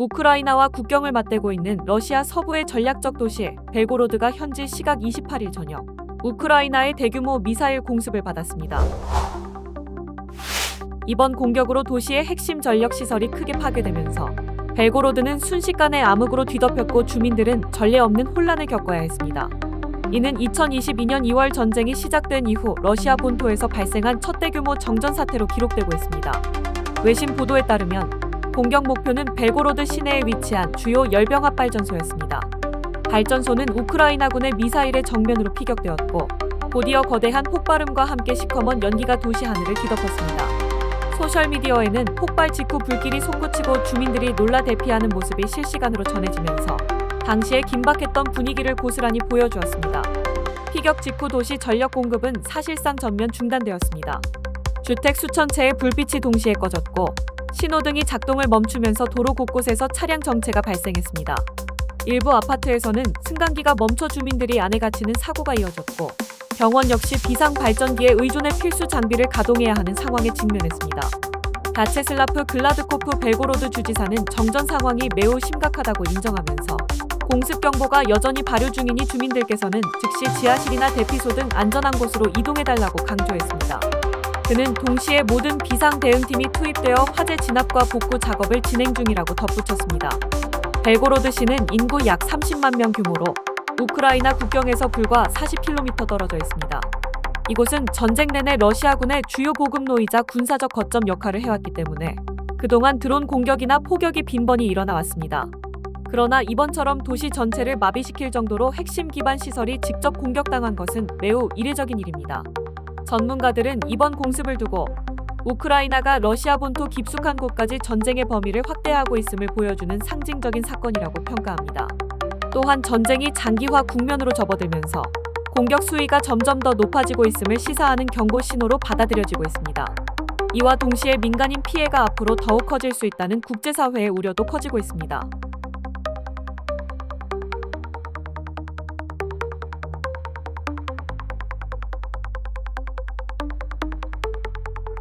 우크라이나와 국경을 맞대고 있는 러시아 서부의 전략적 도시 벨고로드가 현지 시각 28일 저녁 우크라이나의 대규모 미사일 공습을 받았습니다. 이번 공격으로 도시의 핵심 전력 시설이 크게 파괴되면서 벨고로드는 순식간에 암흑으로 뒤덮였고 주민들은 전례 없는 혼란을 겪어야 했습니다. 이는 2022년 2월 전쟁이 시작된 이후 러시아 본토에서 발생한 첫 대규모 정전 사태로 기록되고 있습니다. 외신 보도에 따르면 공격 목표는 벨고로드 시내에 위치한 주요 열병합 발전소였습니다. 발전소는 우크라이나군의 미사일의 정면으로 피격되었고 곧이어 거대한 폭발음과 함께 시커먼 연기가 도시 하늘을 뒤덮었습니다. 소셜미디어에는 폭발 직후 불길이 솟구치고 주민들이 놀라 대피하는 모습이 실시간으로 전해지면서 당시의 긴박했던 분위기를 고스란히 보여주었습니다. 피격 직후 도시 전력 공급은 사실상 전면 중단되었습니다. 주택 수천 채의 불빛이 동시에 꺼졌고 신호등이 작동을 멈추면서 도로 곳곳에서 차량 정체가 발생했습니다. 일부 아파트에서는 승강기가 멈춰 주민들이 안에 갇히는 사고가 이어졌고 병원 역시 비상 발전기에 의존해 필수 장비를 가동해야 하는 상황에 직면했습니다. 다체슬라프 글라드코프 벨고로드 주지사는 정전 상황이 매우 심각하다고 인정하면서 공습 경보가 여전히 발효 중이니 주민들께서는 즉시 지하실이나 대피소 등 안전한 곳으로 이동해달라고 강조했습니다. 그는 동시에 모든 비상 대응팀이 투입되어 화재 진압과 복구 작업을 진행 중이라고 덧붙였습니다. 벨고로드 시는 인구 약 30만 명 규모로 우크라이나 국경에서 불과 40km 떨어져 있습니다. 이곳은 전쟁 내내 러시아군의 주요 보급로이자 군사적 거점 역할을 해왔기 때문에 그동안 드론 공격이나 포격이 빈번히 일어나 왔습니다. 그러나 이번처럼 도시 전체를 마비시킬 정도로 핵심 기반 시설이 직접 공격당한 것은 매우 이례적인 일입니다. 전문가들은 이번 공습을 두고 우크라이나가 러시아 본토 깊숙한 곳까지 전쟁의 범위를 확대하고 있음을 보여주는 상징적인 사건이라고 평가합니다. 또한 전쟁이 장기화 국면으로 접어들면서 공격 수위가 점점 더 높아지고 있음을 시사하는 경고 신호로 받아들여지고 있습니다. 이와 동시에 민간인 피해가 앞으로 더욱 커질 수 있다는 국제사회의 우려도 커지고 있습니다.